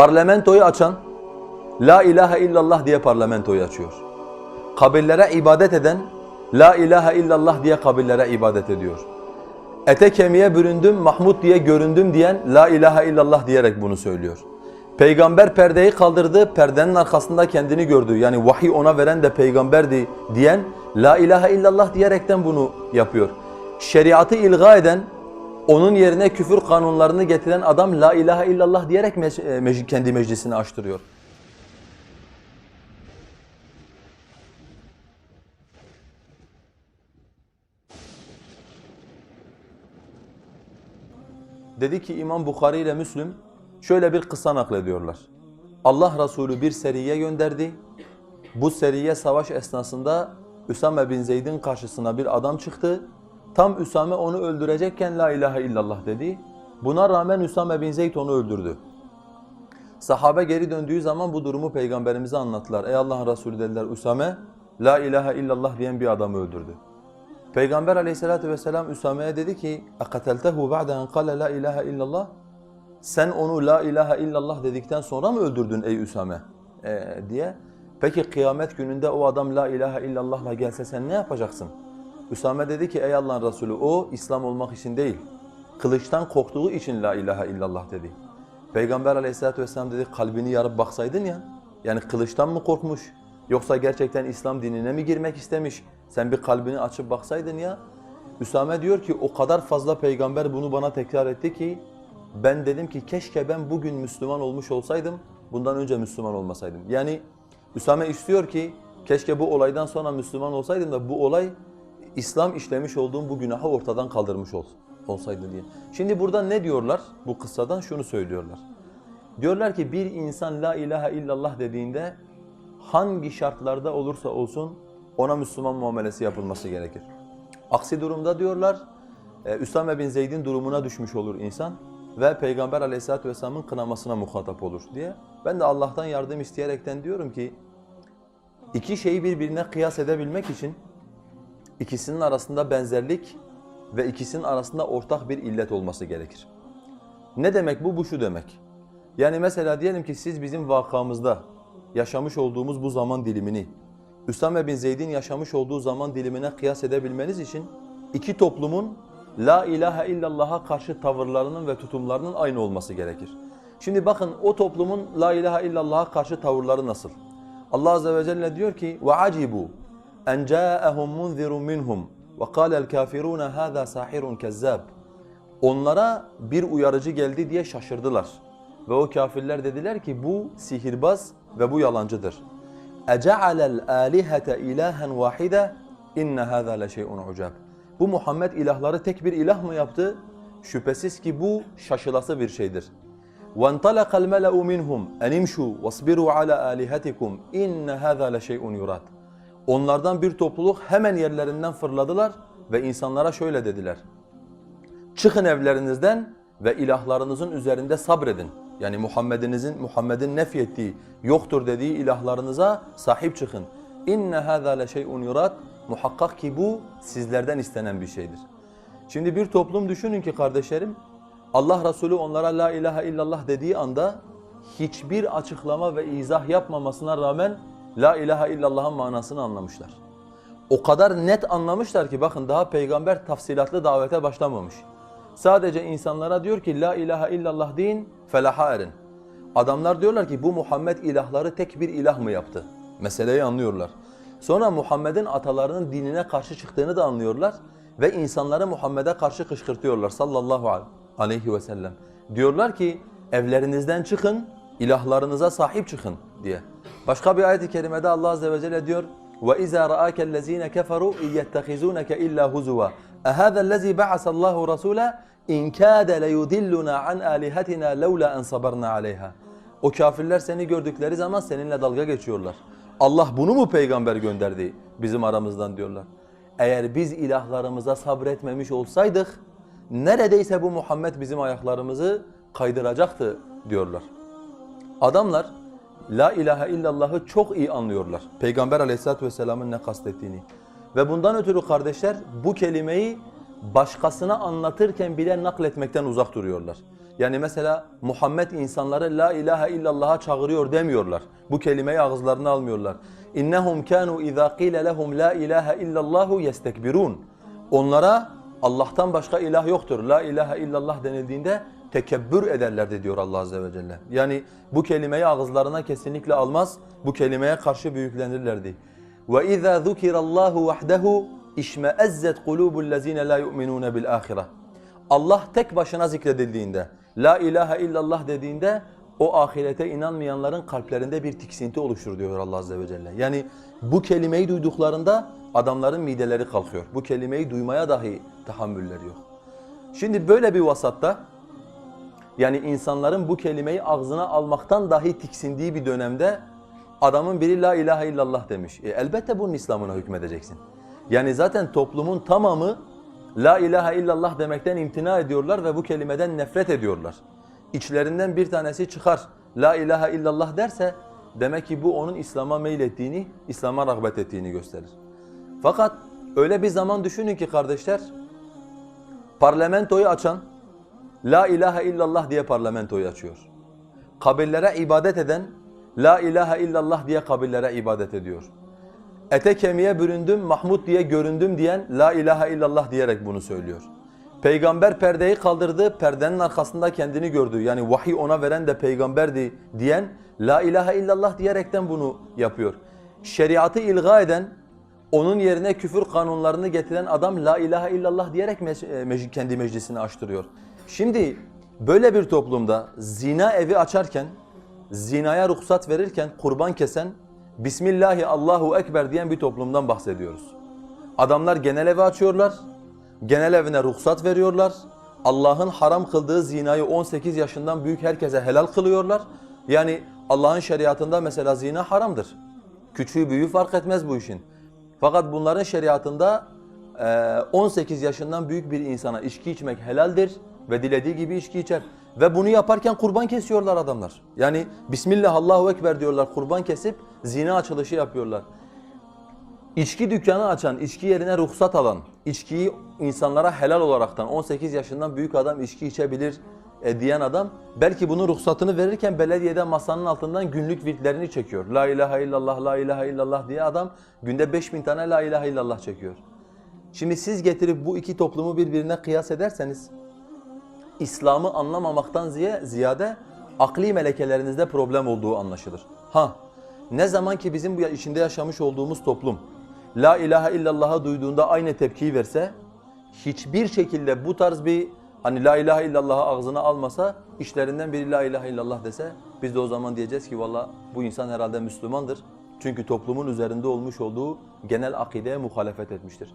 Parlamentoyu açan La ilahe illallah diye parlamentoyu açıyor. Kabirlere ibadet eden La ilahe illallah diye kabirlere ibadet ediyor. Ete kemiğe büründüm, Mahmud diye göründüm diyen La ilahe illallah diyerek bunu söylüyor. Peygamber perdeyi kaldırdı, perdenin arkasında kendini gördü. Yani vahiy ona veren de peygamberdi diyen La ilahe illallah diyerekten bunu yapıyor. Şeriatı ilga eden, onun yerine küfür kanunlarını getiren adam La ilahe illallah diyerek mec- e, kendi meclisini açtırıyor. Dedi ki İmam Bukhari ile Müslüm şöyle bir kısa naklediyorlar. Allah Resulü bir seriye gönderdi. Bu seriye savaş esnasında Üsame bin Zeyd'in karşısına bir adam çıktı. Tam Üsame onu öldürecekken la ilahe illallah dedi. Buna rağmen Üsame bin Zeyd onu öldürdü. Sahabe geri döndüğü zaman bu durumu peygamberimize anlattılar. Ey Allah'ın Resulü dediler Üsame la ilahe illallah diyen bir adamı öldürdü. Peygamber aleyhissalatu vesselam Üsame'ye dedi ki اَقَتَلْتَهُ بَعْدَ اَنْ قَالَ لَا اِلَٰهَ illallah Sen onu la ilahe illallah dedikten sonra mı öldürdün ey Üsame Ee, diye. Peki kıyamet gününde o adam la ilahe illallahla gelse sen ne yapacaksın? Üsame dedi ki ey Allah'ın Resulü o İslam olmak için değil. Kılıçtan korktuğu için la ilahe illallah dedi. Peygamber aleyhissalatu vesselam dedi kalbini yarıp baksaydın ya. Yani kılıçtan mı korkmuş? Yoksa gerçekten İslam dinine mi girmek istemiş? Sen bir kalbini açıp baksaydın ya. Üsame diyor ki o kadar fazla peygamber bunu bana tekrar etti ki ben dedim ki keşke ben bugün Müslüman olmuş olsaydım bundan önce Müslüman olmasaydım. Yani Üsame istiyor ki keşke bu olaydan sonra Müslüman olsaydım da bu olay İslam işlemiş olduğum bu günahı ortadan kaldırmış ol, olsaydı diye. Şimdi burada ne diyorlar? Bu kıssadan şunu söylüyorlar. Diyorlar ki bir insan la ilahe illallah dediğinde hangi şartlarda olursa olsun ona Müslüman muamelesi yapılması gerekir. Aksi durumda diyorlar e, Üsame bin Zeyd'in durumuna düşmüş olur insan ve Peygamber aleyhissalatu vesselamın kınamasına muhatap olur diye. Ben de Allah'tan yardım isteyerekten diyorum ki iki şeyi birbirine kıyas edebilmek için ikisinin arasında benzerlik ve ikisinin arasında ortak bir illet olması gerekir. Ne demek bu? Bu şu demek. Yani mesela diyelim ki siz bizim vakamızda yaşamış olduğumuz bu zaman dilimini Üsame bin Zeyd'in yaşamış olduğu zaman dilimine kıyas edebilmeniz için iki toplumun La ilahe illallah'a karşı tavırlarının ve tutumlarının aynı olması gerekir. Şimdi bakın o toplumun La ilahe illallah'a karşı tavırları nasıl? Allah azze ve celle diyor ki وَعَجِبُوا اَنْ جَاءَهُمْ مُنْذِرٌ مِّنْهُمْ وَقَالَ الْكَافِرُونَ هَذَا سَاحِرٌ كَذَّابٌ Onlara bir uyarıcı geldi diye şaşırdılar. Ve o kafirler dediler ki bu sihirbaz ve bu yalancıdır. اَجَعَلَ الْآلِهَةَ اِلَٰهًا وَاحِدًا اِنَّ هَذَا لَشَيْءٌ عُجَابٌ Bu Muhammed ilahları tek bir ilah mı yaptı? Şüphesiz ki bu şaşılası bir şeydir. وَانْطَلَقَ الْمَلَأُ مِنْهُمْ اَنِمْشُوا وَاصْبِرُوا عَلَى آلِهَتِكُمْ اِنَّ هَذَا لَشَيْءٌ يُرَادٌ Onlardan bir topluluk hemen yerlerinden fırladılar ve insanlara şöyle dediler. Çıkın evlerinizden ve ilahlarınızın üzerinde sabredin. Yani Muhammed'inizin Muhammed'in nefyettiği, yoktur dediği ilahlarınıza sahip çıkın. İnne hâzâ leşey'un yurad. Muhakkak ki bu sizlerden istenen bir şeydir. Şimdi bir toplum düşünün ki kardeşlerim, Allah Resulü onlara la ilahe illallah dediği anda hiçbir açıklama ve izah yapmamasına rağmen la ilahe illallah'ın manasını anlamışlar. O kadar net anlamışlar ki bakın daha peygamber tafsilatlı davete başlamamış. Sadece insanlara diyor ki la ilahe illallah deyin felaha erin. Adamlar diyorlar ki bu Muhammed ilahları tek bir ilah mı yaptı? Meseleyi anlıyorlar. Sonra Muhammed'in atalarının dinine karşı çıktığını da anlıyorlar ve insanları Muhammed'e karşı kışkırtıyorlar sallallahu aleyhi ve sellem. Diyorlar ki evlerinizden çıkın, ilahlarınıza sahip çıkın diye. Başka bir ayet-i kerimede Allah azze ve celle diyor وَإِذَا رَآكَ الَّذ۪ينَ كَفَرُوا اِيَّتَّخِذُونَكَ اِلَّا هُزُوًا اَهَذَا الَّذ۪ي بَعَثَ اللّٰهُ رَسُولًا اِنْ كَادَ لَيُدِلُّنَا عَنْ آلِهَتِنَا لَوْلَا اَنْ صَبَرْنَا عَلَيْهَا O kafirler seni gördükleri zaman seninle dalga geçiyorlar. Allah bunu mu peygamber gönderdi bizim aramızdan diyorlar. Eğer biz ilahlarımıza sabretmemiş olsaydık neredeyse bu Muhammed bizim ayaklarımızı kaydıracaktı diyorlar. Adamlar La ilahe illallah'ı çok iyi anlıyorlar. Peygamber aleyhissalatü vesselamın ne kastettiğini. Ve bundan ötürü kardeşler bu kelimeyi başkasına anlatırken bile nakletmekten uzak duruyorlar. Yani mesela Muhammed insanları la ilahe illallah'a çağırıyor demiyorlar. Bu kelimeyi ağızlarına almıyorlar. İnnehum kanu iza qila lehum la ilahe illallahu yestekbirun. Onlara Allah'tan başka ilah yoktur. La ilahe illallah denildiğinde tekebbür ederlerdi diyor Allah azze ve celle. Yani bu kelimeyi ağızlarına kesinlikle almaz. Bu kelimeye karşı büyüklenirlerdi. Ve iza zukirallahu vahdehu işmeezzet kulubul-lezine la yu'minun bil ahire. Allah tek başına zikredildiğinde, la ilahe illallah dediğinde o ahirete inanmayanların kalplerinde bir tiksinti oluşur diyor Allah azze ve celle. Yani bu kelimeyi duyduklarında adamların mideleri kalkıyor. Bu kelimeyi duymaya dahi tahammülleri yok. Şimdi böyle bir vasatta yani insanların bu kelimeyi ağzına almaktan dahi tiksindiği bir dönemde adamın biri la ilahe illallah demiş. E elbette bunun İslam'ına hükmedeceksin. Yani zaten toplumun tamamı la ilahe illallah demekten imtina ediyorlar ve bu kelimeden nefret ediyorlar. İçlerinden bir tanesi çıkar la ilahe illallah derse demek ki bu onun İslam'a meylettiğini, İslam'a rağbet ettiğini gösterir. Fakat öyle bir zaman düşünün ki kardeşler parlamentoyu açan La ilahe illallah diye parlamentoyu açıyor. Kabirlere ibadet eden La ilahe illallah diye kabirlere ibadet ediyor. Ete kemiğe büründüm, Mahmud diye göründüm diyen La ilahe illallah diyerek bunu söylüyor. Peygamber perdeyi kaldırdı, perdenin arkasında kendini gördü. Yani vahiy ona veren de peygamberdi diyen La ilahe illallah diyerekten bunu yapıyor. Şeriatı ilga eden, onun yerine küfür kanunlarını getiren adam la ilahe illallah diyerek e, kendi meclisini açtırıyor. Şimdi böyle bir toplumda zina evi açarken, zinaya ruhsat verirken kurban kesen, Bismillahi Allahu Ekber diyen bir toplumdan bahsediyoruz. Adamlar genel evi açıyorlar, genel evine ruhsat veriyorlar. Allah'ın haram kıldığı zinayı 18 yaşından büyük herkese helal kılıyorlar. Yani Allah'ın şeriatında mesela zina haramdır. Küçüğü büyüğü fark etmez bu işin. Fakat bunların şeriatında eee, 18 yaşından büyük bir insana içki içmek helaldir ve dilediği gibi içki içer. Ve bunu yaparken kurban kesiyorlar adamlar. Yani Bismillah Allahu Ekber diyorlar kurban kesip zina açılışı yapıyorlar. İçki dükkanı açan, içki yerine ruhsat alan, içkiyi insanlara helal olaraktan 18 yaşından büyük adam içki içebilir e, diyen adam belki bunun ruhsatını verirken belediyede masanın altından günlük virtlerini çekiyor. La ilahe illallah, la ilahe illallah diye adam günde 5000 tane la ilahe illallah çekiyor. Şimdi siz getirip bu iki toplumu birbirine kıyas ederseniz İslam'ı anlamamaktan ziyade akli melekelerinizde problem olduğu anlaşılır. Ha, ne zaman ki bizim bu içinde yaşamış olduğumuz toplum La ilahe illallah'ı duyduğunda aynı tepkiyi verse hiçbir şekilde bu tarz bir hani la ilahe illallah'ı ağzına almasa işlerinden biri la ilahe illallah dese biz de o zaman diyeceğiz ki valla bu insan herhalde Müslümandır. Çünkü toplumun üzerinde olmuş olduğu genel akideye muhalefet etmiştir.